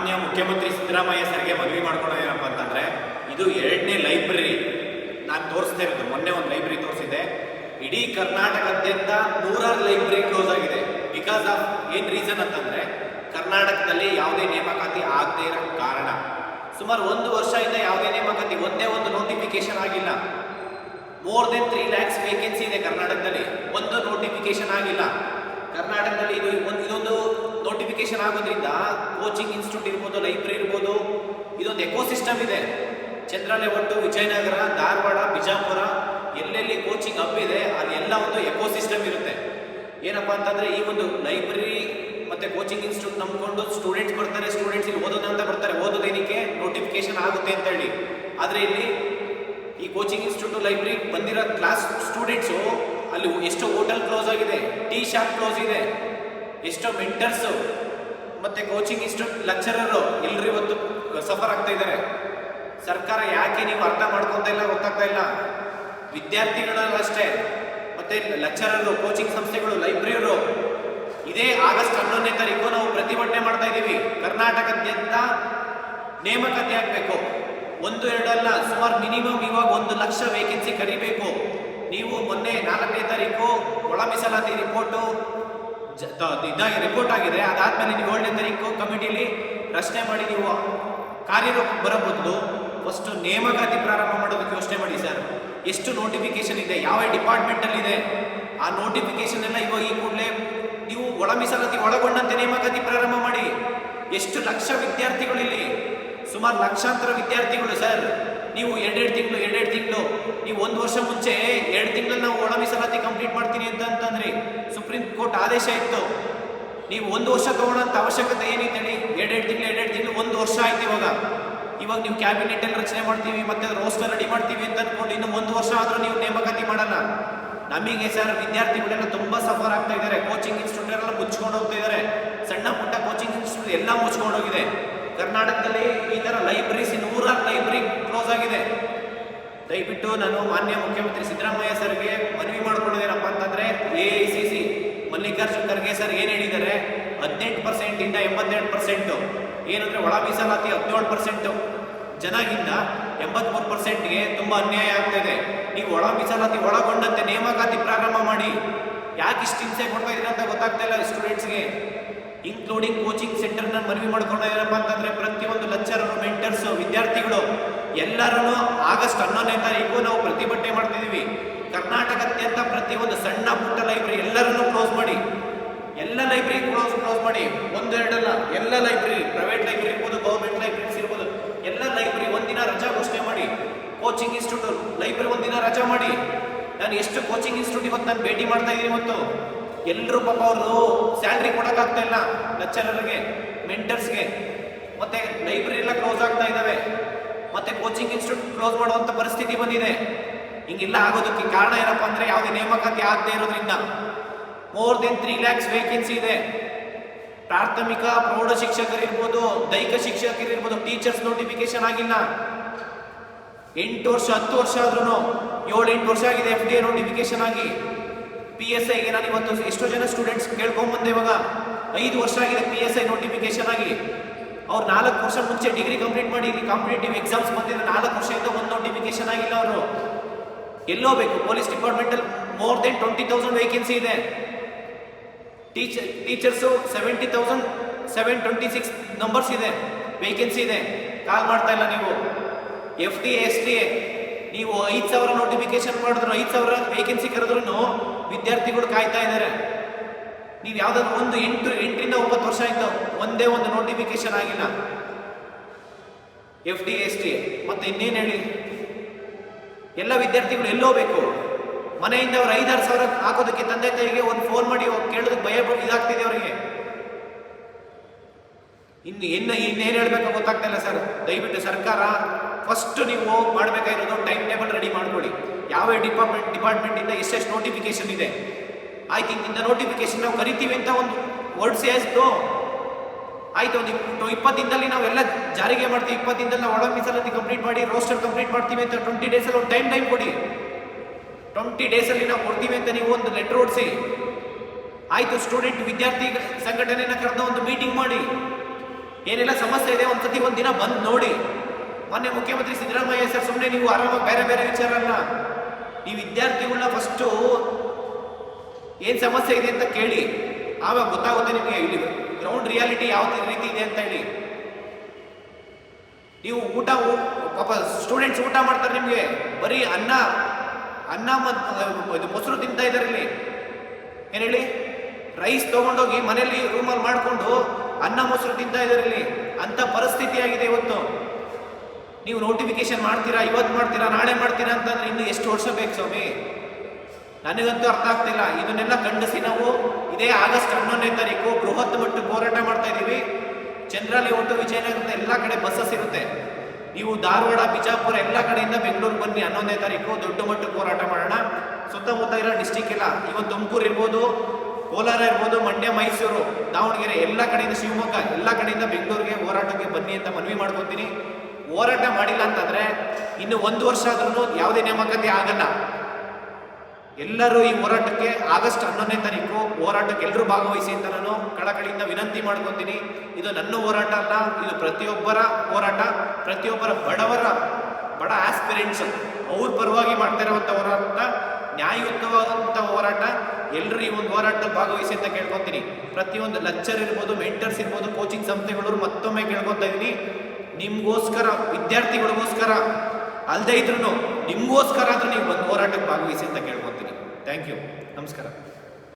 ಮಾನ್ಯ ಮುಖ್ಯಮಂತ್ರಿ ಸಿದ್ದರಾಮಯ್ಯ ಸರ್ಗೆ ಮನವಿ ಮಾಡ್ಕೊಳ್ಳೋದೇನಪ್ಪ ಅಂತಂದ್ರೆ, ಇದು ಎರಡನೇ ಲೈಬ್ರರಿ. ನಾನು ತೋರಿಸ್ತಾ ಇರೋದು, ಮೊನ್ನೆ ಒಂದು ಲೈಬ್ರರಿ ತೋರಿಸಿದೆ. ಇಡೀ ಕರ್ನಾಟಕದಾದ್ಯಂತ ನೂರಾರು ಲೈಬ್ರರಿ ಕ್ಲೋಸ್ ಆಗಿದೆ. ಬಿಕಾಸ್ ಆಫ್ ಏನ್ ರೀಸನ್ ಅಂತಂದ್ರೆ, ಕರ್ನಾಟಕದಲ್ಲಿ ಯಾವುದೇ ನೇಮಕಾತಿ ಆಗದೇ ಇರೋ ಕಾರಣ. ಸುಮಾರು ಒಂದು ವರ್ಷದಿಂದ ಯಾವುದೇ ನೇಮಕಾತಿ, ಒಂದೇ ಒಂದು ನೋಟಿಫಿಕೇಶನ್ ಆಗಿಲ್ಲ. More than three lakhs vacancy ಇದೆ ಕರ್ನಾಟಕದಲ್ಲಿ. ಒಂದು ನೋಟಿಫಿಕೇಶನ್ ಆಗಿಲ್ಲ. ಕರ್ನಾಟಕದಲ್ಲಿ ಇದು ಒಂದು, ಇದೊಂದು ನೋಟಿಫಿಕೇಶನ್ ಆಗೋದ್ರಿಂದ ಕೋಚಿಂಗ್ ಇನ್ಸ್ಟಿಟ್ಯೂಟ್ ಇರ್ಬೋದು ಲೈಬ್ರರಿ ಇರ್ಬೋದು, ಇದೊಂದು ಎಕೋಸಿಸ್ಟಮ್ ಇದೆ. ಚಂದ್ರಾಲಯ ಒಟ್ಟು ವಿಜಯನಗರ, ಧಾರವಾಡ, ಬಿಜಾಪುರ, ಎಲ್ಲೆಲ್ಲಿ ಕೋಚಿಂಗ್ ಅಪ್ ಇದೆ ಅಲ್ಲಿ ಎಲ್ಲ ಒಂದು ಎಕೋಸಿಸ್ಟಮ್ ಇರುತ್ತೆ. ಏನಪ್ಪಾ ಅಂತಂದ್ರೆ ಈ ಒಂದು ಲೈಬ್ರರಿ ಮತ್ತೆ ಕೋಚಿಂಗ್ ಇನ್ಸ್ಟಿಟ್ಯೂಟ್ ನಂಬಿಕೊಂಡು ಸ್ಟೂಡೆಂಟ್ಸ್ ಬರ್ತಾರೆ ಸ್ಟೂಡೆಂಟ್ಸ್ ಇಲ್ಲಿ ಓದೋದು ಅಂತ ಬರ್ತಾರೆ, ಓದೋದೇನಕ್ಕೆ? ನೋಟಿಫಿಕೇಶನ್ ಆಗುತ್ತೆ ಅಂತ ಹೇಳಿ. ಆದರೆ ಇಲ್ಲಿ ಈ ಕೋಚಿಂಗ್ ಇನ್ಸ್ಟಿಟ್ಯೂಟ್ ಲೈಬ್ರರಿ ಬಂದಿರೋ ಕ್ಲಾಸ್ ಸ್ಟೂಡೆಂಟ್ಸು ಅಲ್ಲಿ ಎಷ್ಟೋ ಹೋಟೆಲ್ ಕ್ಲೋಸ್ ಆಗಿದೆ ಟೀ ಶಾಪ್ ಕ್ಲೋಸ್ ಇದೆ, ಎಷ್ಟೋ ಮೆಂಟರ್ಸ್ ಮತ್ತೆ ಕೋಚಿಂಗ್ ಇನ್ಸ್ಟಿಟ್ಯೂಟ್ ಲೆಕ್ಚರರು ಎಲ್ಲರೂ ಇವತ್ತು ಸಫರ್ ಆಗ್ತಾ ಇದ್ದಾರೆ ಸರ್ಕಾರ ಯಾಕೆ ನೀವು ಅರ್ಥ ಮಾಡ್ಕೊತಾ ಇಲ್ಲ, ಗೊತ್ತಾಗ್ತಾ ಇಲ್ಲ? ವಿದ್ಯಾರ್ಥಿಗಳು ಅಷ್ಟೇ. ಮತ್ತೆ ಲೆಕ್ಚರರು ಕೋಚಿಂಗ್ ಸಂಸ್ಥೆಗಳು ಲೈಬ್ರರಿಯರು ಇದೇ ಆಗಸ್ಟ್ ಹನ್ನೊಂದನೇ ತಾರೀಕು ನಾವು ಪ್ರತಿಭಟನೆ ಮಾಡ್ತಾ ಇದ್ದೀವಿ. ಕರ್ನಾಟಕದಾದ್ಯಂತ ನೇಮಕತೆ ಆಗಬೇಕು. ಒಂದು, ಎರಡಲ್ಲ ಸುಮಾರು ಮಿನಿಮಮ್ ಇವಾಗ ಒಂದು ಲಕ್ಷ ವೇಕೆನ್ಸಿ ಕರಿಬೇಕು. ನೀವು ಮೊನ್ನೆ ನಾಲ್ಕನೇ ತಾರೀಕು ಒಳ ಮೀಸಲಾತಿ ರಿಪೋರ್ಟು ಇದಾಗಿ ರಿಪೋರ್ಟ್ ಆಗಿದೆ. ಅದಾದ್ಮೇಲೆ ನೀವು ಏಳನೇ ತಾರೀಕು ಕಮಿಟಿಲಿ ರಚನೆ ಮಾಡಿ ನೀವು ಕಾರ್ಯರೂಪಕ್ಕೆ ಬರೋ ಬದಲು ಫಸ್ಟ್ ನೇಮಕಾತಿ ಪ್ರಾರಂಭ ಮಾಡೋದಕ್ಕೆ ಯೋಚನೆ ಮಾಡಿ ಸರ್ ಎಷ್ಟು ನೋಟಿಫಿಕೇಶನ್ ಇದೆ? ಯಾವ ಡಿಪಾರ್ಟ್ಮೆಂಟಲ್ಲಿ ಇದೆ? ಆ ನೋಟಿಫಿಕೇಶನ್ ಎಲ್ಲ ಇವಾಗ ಈ ಕೂಡಲೇ ನೀವು ಒಳ ಮೀಸಲಾತಿ ಒಳಗೊಂಡಂತೆ ನೇಮಕಾತಿ ಪ್ರಾರಂಭ ಮಾಡಿ. ಎಷ್ಟು ಲಕ್ಷ ವಿದ್ಯಾರ್ಥಿಗಳು ಇಲ್ಲಿ? ಸುಮಾರು ಲಕ್ಷಾಂತರ ವಿದ್ಯಾರ್ಥಿಗಳು ಸರ್ ನೀವು ಎರಡೆರಡು ತಿಂಗಳು ಎರಡೆರಡು ತಿಂಗಳು, ನೀವು ಒಂದು ವರ್ಷ ಮುಂಚೆ ಎರಡು ತಿಂಗಳಲ್ಲಿ ನಾವು ಒಳ ಮೀಸಲಾತಿ ಕಂಪ್ಲೀಟ್ ಮಾಡ್ತೀನಿ ಅಂತ ಕೋರ್ಟ್ ಆದೇಶ ಇತ್ತು. ನೀವು ಒಂದು ವರ್ಷ ತಗೊಳ್ಳೋಂಥ ಅವಶ್ಯಕತೆ ಏನಿದೆ ಹೇಳಿ ಎರಡೆರಡು ತಿಂಗಳು ಎರಡೆರಡು ತಿಂಗಳು, ಒಂದು ವರ್ಷ ಆಯ್ತು ಇವಾಗ. ಇವಾಗ ನೀವು ಕ್ಯಾಬಿನೆಟ್ ಅಲ್ಲಿ ರಚನೆ ಮಾಡ್ತೀವಿ, ಮತ್ತೆ ರೋಸ್ಟರ್ ರೆಡಿ ಮಾಡ್ತೀವಿ ಅಂತ ಅಂದ್ಕೊಂಡು ಇನ್ನು ಒಂದು ವರ್ಷ ಆದರೂ ನೀವು ನೇಮಕಾತಿ ಮಾಡಲ್ಲ. ನಮಗೆ ಸರ್ ವಿದ್ಯಾರ್ಥಿಗಳೆಲ್ಲ ತುಂಬ ಸಫರ್ ಆಗ್ತಾ ಇದ್ದಾರೆ. ಕೋಚಿಂಗ್ ಇನ್ಸ್ಟಿಟ್ಯೂಟ್ ಎಲ್ಲ ಮುಚ್ಕೊಂಡು ಹೋಗ್ತಾ ಇದ್ದಾರೆ. ಸಣ್ಣ ಪುಟ್ಟ ಕೋಚಿಂಗ್ ಇನ್ಸ್ಟಿಟ್ಯೂಟ್ ಎಲ್ಲ ಮುಚ್ಕೊಂಡು ಹೋಗಿದೆ. ಕರ್ನಾಟಕದಲ್ಲಿ ಈ ಥರ ಲೈಬ್ರರೀಸ್ ನೂರಾರು ಲೈಬ್ರರಿ ಕ್ಲೋಸ್ ಆಗಿದೆ. ದಯವಿಟ್ಟು ನಾನು ಮಾನ್ಯ ಮುಖ್ಯಮಂತ್ರಿ ಸಿದ್ದರಾಮಯ್ಯ ಸರ್ಗೆ ಮನವಿ ಮಾಡ್ಕೊಂಡಿದ್ದೇನಪ್ಪ ಅಂತಂದರೆ A I C C Mallikarjun Kharge sir ಏನು ಹೇಳಿದ್ದಾರೆ? ಹದಿನೆಂಟು ಪರ್ಸೆಂಟ್ ಇಂದ ಎಂಬತ್ತೆರಡು ಪರ್ಸೆಂಟ್ ಏನಂದ್ರೆ ಒಳ ಮೀಸಲಾತಿ ಹದಿನೇಳು ಪರ್ಸೆಂಟ್ ಜನಗಿಂತ ಎಂಬತ್ಮೂರು ಪರ್ಸೆಂಟ್ಗೆ ತುಂಬಾ ಅನ್ಯಾಯ ಆಗ್ತಾಯಿದೆ ನೀವು ಒಳ ಮೀಸಲಾತಿ ಒಳಗೊಂಡಂತೆ ನೇಮಕಾತಿ ಪ್ರಾರಂಭ ಮಾಡಿ. ಯಾಕೆ ಇಷ್ಟು ಹಿಂಸೆ ಕೊಡ್ತಾ ಇದ್ದೀರಾ ಅಂತ ಗೊತ್ತಾಗ್ತಾ ಇಲ್ಲ ಸ್ಟೂಡೆಂಟ್ಸ್ಗೆ ಇನ್ಕ್ಲೂಡಿಂಗ್ ಕೋಚಿಂಗ್ ಸೆಂಟರ್ನ ಮನವಿ ಮಾಡ್ಕೊಂಡಿದ್ದೀರಪ್ಪ ಅಂತಂದರೆ ಪ್ರತಿಯೊಂದು ಲೆಕ್ಚರರು ಮೆಂಟರ್ಸ್ ವಿದ್ಯಾರ್ಥಿಗಳು ಎಲ್ಲರೂ ಆಗಸ್ಟ್ ಹನ್ನೊಂದನೇ ತಾರೀಕು ನಾವು ಪ್ರತಿಭಟನೆ ಮಾಡ್ತಿದೀವಿ ಅಂತ ಪ್ರತಿಯೊಂದು ಸಣ್ಣ ಪುಟ್ಟ ಲೈಬ್ರರಿ ಎಲ್ಲರನ್ನೂ ಕ್ಲೋಸ್ ಮಾಡಿ ಎಲ್ಲ ಲೈಬ್ರರಿ ಕ್ಲೋಸ್ ಕ್ಲೋಸ್ ಮಾಡಿ ಒಂದೆರಡಲ್ಲ, ಎಲ್ಲ ಲೈಬ್ರರಿ ಪ್ರೈವೇಟ್ ಲೈಬ್ರರಿ ಇರ್ಬೋದು ಗೌರ್ಮೆಂಟ್ ಲೈಬ್ರರೀಸ್ ಇರ್ಬೋದು, ಎಲ್ಲ ಲೈಬ್ರರಿ ಒಂದಿನ ರಜಾ ಘೋಷಣೆ ಮಾಡಿ ಕೋಚಿಂಗ್ ಇನ್ಸ್ಟಿಟ್ಯೂಟ್ ಲೈಬ್ರರಿ ಒಂದಿನ ರಜಾ ಮಾಡಿ, ನಾನು ಎಷ್ಟು ಕೋಚಿಂಗ್ ಇನ್ಸ್ಟಿಟ್ಯೂಟ್ ಇವತ್ತು ನಾನು ಭೇಟಿ ಮಾಡ್ತಾ ಇದ್ದೀನಿ ಇವತ್ತು? ಎಲ್ಲರೂ ಪಾಪ ಅವರು ಸ್ಯಾಲ್ರಿ ಕೊಡೋಕ್ಕಾಗ್ತಾ ಇಲ್ಲ ಲೆಕ್ಚರರ್ಗೆ ಮೆಂಟರ್ಸ್ಗೆ ಮತ್ತೆ ಲೈಬ್ರರಿ ಎಲ್ಲ ಕ್ಲೋಸ್ ಆಗ್ತಾ ಇದ್ದಾವೆ. ಮತ್ತೆ ಕೋಚಿಂಗ್ ಇನ್ಸ್ಟಿಟ್ಯೂಟ್ ಕ್ಲೋಸ್ ಮಾಡುವಂಥ ಪರಿಸ್ಥಿತಿ ಬಂದಿದೆ. ಹಿಂಗೆಲ್ಲ ಆಗೋದಕ್ಕೆ ಕಾರಣ ಏನಪ್ಪ ಅಂದರೆ ಯಾವುದೇ ನೇಮಕಾತಿ ಆಗದೆ ಇರೋದ್ರಿಂದ. More than three lakhs vacancy ಇದೆ. ಪ್ರಾಥಮಿಕ ಪ್ರೌಢ ಶಿಕ್ಷಕರಿರ್ಬೋದು ದೈಹಿಕ ಶಿಕ್ಷಕರಿರ್ಬೋದು ಟೀಚರ್ಸ್ ನೋಟಿಫಿಕೇಶನ್ ಆಗಿಲ್ಲ. ಎಂಟು ವರ್ಷ, ಹತ್ತು ವರ್ಷ ಆದ್ರೂ ಏಳು ಎಂಟು ವರ್ಷ ಆಗಿದೆ ಎಫ್ ಡಿ ಎ ನೋಟಿಫಿಕೇಶನ್ ಆಗಿ. ಪಿ ಎಸ್ ಐಗೆ ನಾನು ಇವತ್ತು ಎಷ್ಟೋ ಜನ ಸ್ಟೂಡೆಂಟ್ಸ್ ಕೇಳ್ಕೊಂಬಂದೆ ಇವಾಗ. ಐದು ವರ್ಷ ಆಗಿದೆ ಪಿ ಎಸ್ ಐ ನೋಟಿಫಿಕೇಶನ್ ಆಗಿ. ಅವ್ರು ನಾಲ್ಕು ವರ್ಷ ಮುಂಚೆ ಡಿಗ್ರಿ ಕಂಪ್ಲೀಟ್ ಮಾಡಿ, ಇಲ್ಲಿ ಕಾಂಪಿಟೇಟಿವ್ ಎಕ್ಸಾಮ್ಸ್ ಬಂದಿದ್ರೆ ನಾಲ್ಕು ವರ್ಷದಿಂದ ಒಂದು ನೋಟಿಫಿಕೇಶನ್ ಆಗಿಲ್ಲ ಅವರು. ಎಲ್ಲೋ ಬೇಕು police ಡಿಪಾರ್ಟ್ಮೆಂಟಲ್ಲಿ more than twenty thousand vacancy ಇದೆ. Teacher teachers seventy thousand seven twenty six numbers ಇದೆ ವೇಕೆನ್ಸಿ ಇದೆ. ಕಾಲ್ ಮಾಡ್ತಾ ಇಲ್ಲ ನೀವು. ಎಫ್ ಡಿ ಎಸ್ ಡಿ ನೀವು ಐದು ಸಾವಿರ ನೋಟಿಫಿಕೇಶನ್ ಮಾಡಿದ್ರು, ಐದು ಸಾವಿರ ವೇಕೆನ್ಸಿ ಕರೆದ್ರು ವಿದ್ಯಾರ್ಥಿಗಳು ಕಾಯ್ತಾ ಇದ್ದಾರೆ ನೀವು ಯಾವುದಾದ್ರು ಒಂದು ಎಂಟು, ಎಂಟರಿಂದ ಒಂಬತ್ತು ವರ್ಷ ಆಯ್ತು, ಒಂದೇ ಒಂದು ನೋಟಿಫಿಕೇಶನ್ ಆಗಿಲ್ಲ. ಎಫ್ ಡಿ ಎಸ್ ಟಿ ಮತ್ತೆ ಇನ್ನೇನು ಹೇಳಿ? ಎಲ್ಲ ವಿದ್ಯಾರ್ಥಿಗಳು ಎಲ್ಲೋ ಬೇಕು. ಮನೆಯಿಂದ ಅವ್ರು ಐದಾರು ಸಾವಿರ ಹಾಕೋದಕ್ಕೆ ತಂದೆ ತಾಯಿಗೆ ಒಂದು ಫೋನ್ ಮಾಡಿ ಕೇಳೋದಕ್ಕೆ ಭಯ ಇದಾಗ್ತಿದೆ ಅವರಿಗೆ. ಇನ್ನು ಇನ್ನು ಇನ್ನೇನು ಹೇಳ್ಬೇಕು ಗೊತ್ತಾಗ್ತಾ ಇಲ್ಲ ಸರ್. ದಯವಿಟ್ಟು ಸರ್ಕಾರ ಫಸ್ಟ್ ನೀವು ಮಾಡಬೇಕಾಗಿರೋದು ಟೈಮ್ ಟೇಬಲ್ ರೆಡಿ ಮಾಡ್ಕೊಳ್ಳಿ. ಯಾವ ಡಿಪಾರ್ಟ್ಮೆಂಟ್ ಡಿಪಾರ್ಟ್ಮೆಂಟಿಂದ ಎಷ್ಟೆಷ್ಟು ನೋಟಿಫಿಕೇಶನ್ ಇದೆ? ಆಯ್ತು ಇಂದ ನೋಟಿಫಿಕೇಶನ್ ನಾವು ಕರಿತೀವಿ ಅಂತ ಒಂದು ವರ್ಡ್ಸ್ ಗೋ ಆಯ್ತು ಒಂದು ಇಪ್ಪತ್ತು ದಿನದಲ್ಲಿ ನಾವೆಲ್ಲ ಜಾರಿಗೆ ಮಾಡ್ತೀವಿ. ಇಪ್ಪತ್ತು ದಿನದಲ್ಲಿ ನಾವು ಒಳ ಮೀಸಲಲ್ಲಿ ಕಂಪ್ಲೀಟ್ ಮಾಡಿ ರೋಸ್ಟರ್ ಕಂಪ್ಲೀಟ್ ಮಾಡ್ತೀವಿ ಅಂತ ಟ್ವೆಂಟಿ ಡೇಸಲ್ಲಿ ಒಂದು ಟೈಮ್ ಟೈಮ್ ಕೊಡಿ. ಟ್ವೆಂಟಿ ಡೇಸಲ್ಲಿ ನಾವು ಕೊಡ್ತೀವಿ ಅಂತ ನೀವು ಒಂದು ಲೆಟರ್ ಓಡಿಸಿ. ಆಯಿತು ಸ್ಟೂಡೆಂಟ್ ವಿದ್ಯಾರ್ಥಿ ಸಂಘಟನೆನ ಕರೆದು ಒಂದು ಮೀಟಿಂಗ್ ಮಾಡಿ. ಏನೆಲ್ಲ ಸಮಸ್ಯೆ ಇದೆ, ಒಂದ್ಸತಿ ಒಂದು ದಿನ ಬಂದು ನೋಡಿ. ಮೊನ್ನೆ ಮುಖ್ಯಮಂತ್ರಿ ಸಿದ್ದರಾಮಯ್ಯ ಸರ್ ಸುಮ್ಮನೆ ನೀವು ಆರಾಮಾಗಿ ಬೇರೆ ಬೇರೆ ವಿಚಾರ ಅಲ್ಲ ಈ ವಿದ್ಯಾರ್ಥಿಗಳನ್ನ ಫಸ್ಟು ಏನು ಸಮಸ್ಯೆ ಇದೆ ಅಂತ ಕೇಳಿ. ಆವಾಗ ಗೊತ್ತಾಗುತ್ತೆ ನಿಮಗೆ ಇಲ್ಲಿ ಗ್ರೌಂಡ್ ರಿಯಾಲಿಟಿ ಯಾವ ರೀತಿ ಇದೆ ಅಂತ ಹೇಳಿ. ನೀವು ಊಟ ಪಾಪ ಸ್ಟೂಡೆಂಟ್ಸ್ ಊಟ ಮಾಡ್ತಾರೆ ನಿಮಗೆ. ಬರೀ ಅನ್ನ ಅನ್ನ ಮತ್ತು ಇದು ಮೊಸರು ತಿಂತಾ ಇದ್ದಾರೆ ಇಲ್ಲಿ ಏನು ಹೇಳಿ? ರೈಸ್ ತೊಗೊಂಡೋಗಿ ಮನೆಯಲ್ಲಿ ರೂಮಲ್ಲಿ ಮಾಡಿಕೊಂಡು ಅನ್ನ ಮೊಸರು ತಿಂತಾ ಇದ್ದಾರೆ ಇಲ್ಲಿ ಅಂತ ಪರಿಸ್ಥಿತಿ ಆಗಿದೆ ಇವತ್ತು. ನೀವು ನೋಟಿಫಿಕೇಶನ್ ಮಾಡ್ತೀರಾ, ಇವತ್ತು ಮಾಡ್ತೀರಾ, ನಾಳೆ ಮಾಡ್ತೀರಾ ಅಂತಂದ್ರೆ ಇನ್ನು ಎಷ್ಟು ವರ್ಷ ಬೇಕು ಸ್ವಾಮಿ? ನನಗಂತೂ ಅರ್ಥ ಆಗ್ತಿಲ್ಲ. ಇದನ್ನೆಲ್ಲ ಖಂಡಿಸಿ ನಾವು. ಇದೇ ಆಗಸ್ಟ್ ಹನ್ನೊಂದನೇ ತಾರೀಕು, ಬೃಹತ್ ಮಟ್ಟಕ್ಕೆ ಹೋರಾಟ ಮಾಡ್ತಾ ಇದ್ದೀವಿ. ಚಂದ್ರಾಲಿ ಒಟ್ಟು ವಿಜಯನಗರದ ಎಲ್ಲ ಕಡೆ ಬಸ್ಸಸ್ ಇರುತ್ತೆ. ನೀವು ಧಾರವಾಡ, ಬಿಜಾಪುರ ಎಲ್ಲ ಕಡೆಯಿಂದ ಬೆಂಗಳೂರು ಬನ್ನಿ ಹನ್ನೊಂದನೇ ತಾರೀಕು. ದೊಡ್ಡ ಮಟ್ಟಕ್ಕೆ ಹೋರಾಟ ಮಾಡೋಣ. ಸುತ್ತಮುತ್ತ ಇರೋ ಡಿಸ್ಟಿಕ್ ಎಲ್ಲ ಇವತ್ತು ತುಮಕೂರು ಇರ್ಬೋದು, ಕೋಲಾರ ಇರ್ಬೋದು, ಮಂಡ್ಯ, ಮೈಸೂರು, ದಾವಣಗೆರೆ ಎಲ್ಲ ಕಡೆಯಿಂದ, ಶಿವಮೊಗ್ಗ ಎಲ್ಲ ಕಡೆಯಿಂದ ಬೆಂಗಳೂರಿಗೆ ಹೋರಾಟಕ್ಕೆ ಬನ್ನಿ ಅಂತ ಮನವಿ ಮಾಡ್ಕೊತೀನಿ. ಹೋರಾಟ ಮಾಡಿಲ್ಲ ಅಂತಂದರೆ ಇನ್ನು ಒಂದು ವರ್ಷ ಆದ್ರೂ ಯಾವುದೇ ನೇಮಕಾತಿ ಆಗಲ್ಲ. ಎಲ್ಲರೂ ಈ ಹೋರಾಟಕ್ಕೆ ಆಗಸ್ಟ್ ಹನ್ನೊಂದನೇ ತಾರೀಕು ಹೋರಾಟಕ್ಕೆ ಎಲ್ಲರೂ ಭಾಗವಹಿಸಿ ಅಂತ ನಾನು ಕಳಕಳಿಯಿಂದ ವಿನಂತಿ ಮಾಡ್ಕೊತೀನಿ. ಇದು ನನ್ನ ಹೋರಾಟ ಅಲ್ಲ, ಇದು ಪ್ರತಿಯೊಬ್ಬರ ಹೋರಾಟ, ಪ್ರತಿಯೊಬ್ಬರ ಬಡವರ ಬಡ ಆಸ್ಪಿರೆಂಟ್ಸ್ ಅವ್ರ ಪರವಾಗಿ ಮಾಡ್ತಾ ಇರುವಂಥ ಹೋರಾಟ ನ್ಯಾಯಯುತವಾದಂಥ ಹೋರಾಟ. ಎಲ್ಲರೂ ಈ ಒಂದು ಹೋರಾಟದಲ್ಲಿ ಭಾಗವಹಿಸಿ ಅಂತ ಕೇಳ್ಕೊತೀನಿ. ಪ್ರತಿಯೊಂದು ಲೆಕ್ಚರ್ ಇರ್ಬೋದು ಮೆಂಟರ್ಸ್ ಇರ್ಬೋದು ಕೋಚಿಂಗ್ ಸಂಸ್ಥೆಗಳವರು ಮತ್ತೊಮ್ಮೆ ಕೇಳ್ಕೊತಾ ಇದ್ದೀನಿ ನಿಮಗೋಸ್ಕರ, ವಿದ್ಯಾರ್ಥಿಗಳಿಗೋಸ್ಕರ ಅಲ್ಲದೆ ಇದ್ರೂ ನಿಮಗೋಸ್ಕರ ಆದರೂ ನೀವು ಒಂದು ಹೋರಾಟಕ್ಕೆ ಭಾಗವಹಿಸಿ ಅಂತ ಕೇಳ್ಕೊತೀನಿ. ಥ್ಯಾಂಕ್ ಯು ನಮಸ್ಕಾರ.